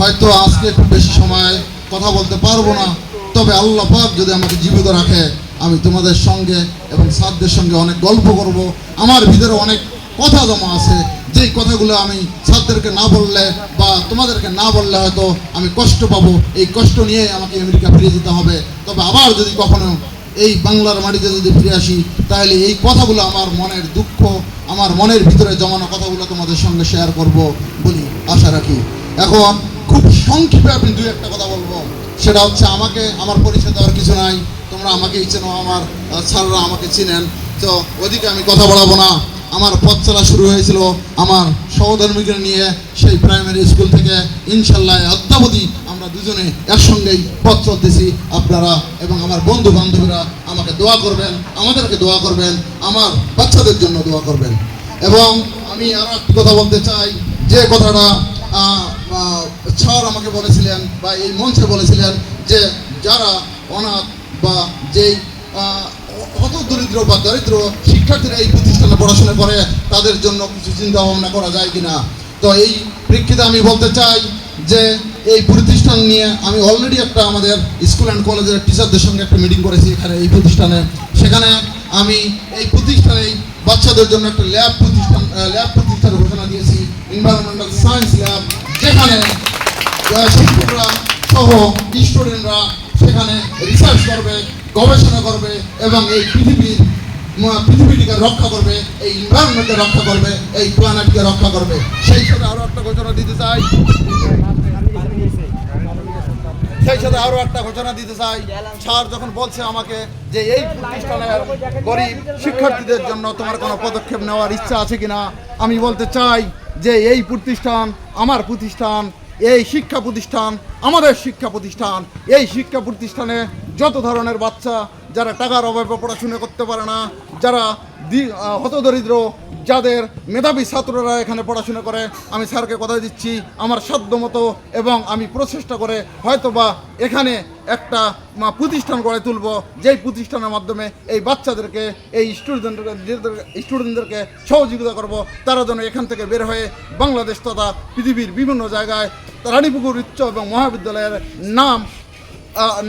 হয়তো আজকে একটু বেশি সময় কথা বলতে পারব না। তবে আল্লাহ পাক যদি আমাকে জীবিত রাখে, আমি তোমাদের সঙ্গে এবং সাদদের সঙ্গে অনেক গল্প করব। আমার ভিতরে অনেক কথা জমা আছে। যেই কথাগুলো আমি ছাত্রদেরকে না বললে বা তোমাদেরকে না বললে হয়তো আমি কষ্ট পাবো। এই কষ্ট নিয়ে আমাকে আমেরিকা ফিরে যেতে হবে। তবে আবার যদি কখনো এই বাংলার মাটিতে যদি ফিরে আসি, তাহলে এই কথাগুলো আমার মনের দুঃখ, আমার মনের ভিতরে জমানো কথাগুলো তোমাদের সঙ্গে শেয়ার করব বলি আশা রাখি। এখন খুব সংক্ষেপে আমি দুই একটা কথা বলব। সেটা হচ্ছে আমাকে, আমার পরিচয় দেওয়ার কিছু নাই। তোমরা আমাকেই চেনো, আমার স্যাররা আমাকে চিনেন। তো ওদিকে আমি কথা বলাবো না। আমার পথ চলা শুরু হয়েছিল আমার সহধর্মীকে নিয়ে সেই প্রাইমারি স্কুল থেকে। ইনশাল্লাহ অদ্যাবধি আমরা দুজনে একসঙ্গেই পথ চলতেছি। আপনারা এবং আমার বন্ধু বান্ধবীরা আমাকে দোয়া করবেন, আমাদেরকে দোয়া করবেন, আমার বাচ্চাদের জন্য দোয়া করবেন। এবং আমি আরও একটি কথা বলতে চাই। যে কথাটা স্যার আমাকে বলেছিলেন বা এই মঞ্চে বলেছিলেন যে যারা অনাথ বা যেই হত দরিদ্র বা দরিদ্র শিক্ষার্থীরা এই প্রতিষ্ঠানে পড়াশোনা করে, তাদের জন্য কিছু চিন্তা ভাবনা করা যায় কিনা? তো এই প্রেক্ষিতে আমি বলতে চাই যে এই প্রতিষ্ঠান নিয়ে আমি অলরেডি একটা আমাদের স্কুল অ্যান্ড কলেজের টিচারদের সঙ্গে একটা মিটিং করেছি এখানে, এই প্রতিষ্ঠানে। সেখানে আমি এই প্রতিষ্ঠানে বাচ্চাদের জন্য একটা ল্যাব প্রতিষ্ঠান ল্যাব প্রতিষ্ঠানের ঘোষণা দিয়েছি এনভায়রনমেন্টাল সায়েন্স ল্যাব আহ, শিক্ষকরা সহ স্টুডেন্টরা সেখানে রিসার্চ করবে গবেষণা করবে এবং এই পৃথিবীর পৃথিবীটিকে রক্ষা করবে এই এনভায়রনমেন্টকে রক্ষা করবে এই প্ল্যানেটকে রক্ষা করবে। সেই সাথে আরও একটা ঘোষণা দিতে চাই। সেই সাথে আরও একটা ঘোষণা দিতে চাই। স্যার যখন বলছে আমাকে যে এই প্রতিষ্ঠানের গরিব শিক্ষার্থীদের জন্য তোমার কোনো পদক্ষেপ নেওয়ার ইচ্ছা আছে কিনা আমি বলতে চাই যে এই প্রতিষ্ঠান আমার প্রতিষ্ঠান, এই শিক্ষা প্রতিষ্ঠান আমাদের শিক্ষা প্রতিষ্ঠান। এই শিক্ষা প্রতিষ্ঠানে যত ধরনের বাচ্চা যারা টাকার অভাবে পড়াশুনো করতে পারে না, যারা হতদরিদ্র যাদের মেধাবী ছাত্ররা এখানে পড়াশোনা করে, আমি স্যারকে কথা দিচ্ছি, আমার সাধ্য মতো এবং আমি প্রচেষ্টা করে হয়তোবা এখানে একটা প্রতিষ্ঠান গড়ে তুলব। যেই প্রতিষ্ঠানের মাধ্যমে এই বাচ্চাদেরকে, এই স্টুডেন্টদের, স্টুডেন্টদেরকে সহযোগিতা করব, তারা যেন এখান থেকে বের হয়ে বাংলাদেশ তথা পৃথিবীর বিভিন্ন জায়গায় রানীপুকুর উচ্চ এবং মহাবিদ্যালয়ের নাম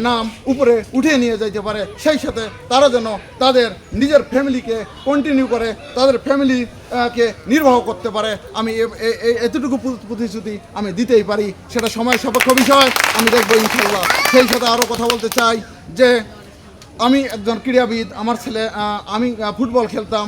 নাম উপরে উঠিয়ে নিয়ে যাইতে পারে। সেই সাথে তারা যেন তাদের নিজের ফ্যামিলিকে কন্টিনিউ করে, তাদের ফ্যামিলি কে নির্বাহ করতে পারে। আমি এতটুকু প্রতিশ্রুতি আমি দিতেই পারি। সেটা সময় সাপেক্ষ বিষয়। আমি দেখব ইনশাল্লাহ সেই সাথে আরও কথা বলতে চাই যে আমি একজন ক্রীড়াবিদ, আমার ছেলে আমি ফুটবল খেলতাম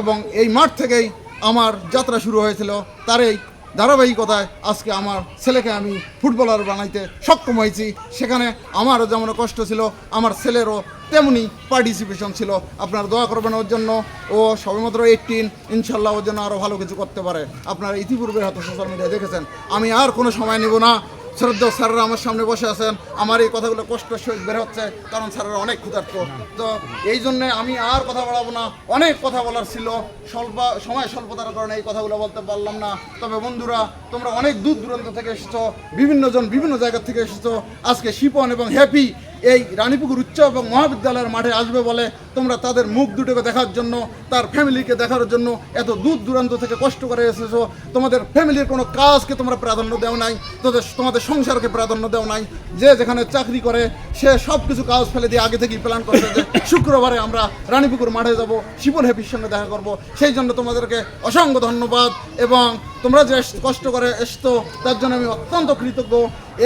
এবং এই মাঠ থেকেই আমার যাত্রা শুরু হয়েছিল। তার এই ধারাবাহিকতায় আজকে আমার ছেলেকে আমি ফুটবলার বানাইতে সক্ষম হয়েছি। সেখানে আমারও যেমন কষ্ট ছিল, আমার ছেলেরও তেমনি পার্টিসিপেশন ছিল। আপনারা দোয়া করবেন ওর জন্য। ও সবেমাত্র এইটিন ইনশাল্লাহ ওর জন্য আরও ভালো কিছু করতে পারে। আপনারা ইতিপূর্বে হয়তো সোশ্যাল মিডিয়ায় দেখেছেন। আমি আর কোনো সময় নেব না। শ্রদ্ধা স্যাররা আমার সামনে বসে আছেন। আমার এই কথাগুলো কষ্ট সহিত বের হচ্ছে, কারণ স্যাররা অনেক ক্ষুধার্ত। তো এই জন্য আমি আর কথা বলাবো না। অনেক কথা বলার ছিল। স্বল্প, সময় স্বল্পতার কারণে এই কথাগুলো বলতে পারলাম না। তবে বন্ধুরা, তোমরা অনেক দূর দূরান্ত থেকে এসেছ। বিভিন্ন জন বিভিন্ন জায়গা থেকে এসেছ। আজকে শিপন এবং হ্যাপি এই রানীপুকুর উচ্চ এবং মহাবিদ্যালয়ের মাঠে আসবে বলে তোমরা তাদের মুখ দুটোকে দেখার জন্য, তার ফ্যামিলিকে দেখার জন্য এত দূর দূরান্ত থেকে কষ্ট করে এসেছ। তোমাদের ফ্যামিলির কোনো কাজকে তোমরা প্রাধান্য দেও নাই, তোদের, তোমাদের সংসারকে প্রাধান্য দেও নাই। যে যেখানে চাকরি করে, সে সব কিছু কাজ ফেলে দিয়ে আগে থেকেই প্ল্যান করছে যে শুক্রবারে আমরা রানীপুকুর মাঠে যাব শিবন হ্যাপির সঙ্গে দেখা করব। সেই জন্য তোমাদেরকে অসংখ্য ধন্যবাদ এবং তোমরা যে কষ্ট করে এসতো তার জন্য আমি অত্যন্ত কৃতজ্ঞ।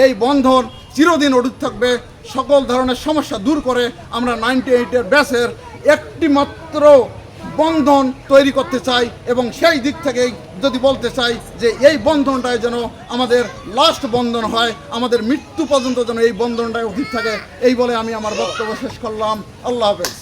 এই বন্ধন চিরদিন অটুট থাকবে। সকল ধরনের সমস্যা দূর করে আমরা নাইনটি এইটের ব্যাসের একটি মাত্র বন্ধন তৈরি করতে চাই এবং সেই দিক থেকেই যদি বলতে চাই যে এই বন্ধনটাই যেন আমাদের লাস্ট বন্ধন হয়, আমাদের মৃত্যু পর্যন্ত যেন এই বন্ধনটাই অধিক থাকে, এই বলে আমি আমার বক্তব্য শেষ করলাম। আল্লাহ হাফেজ।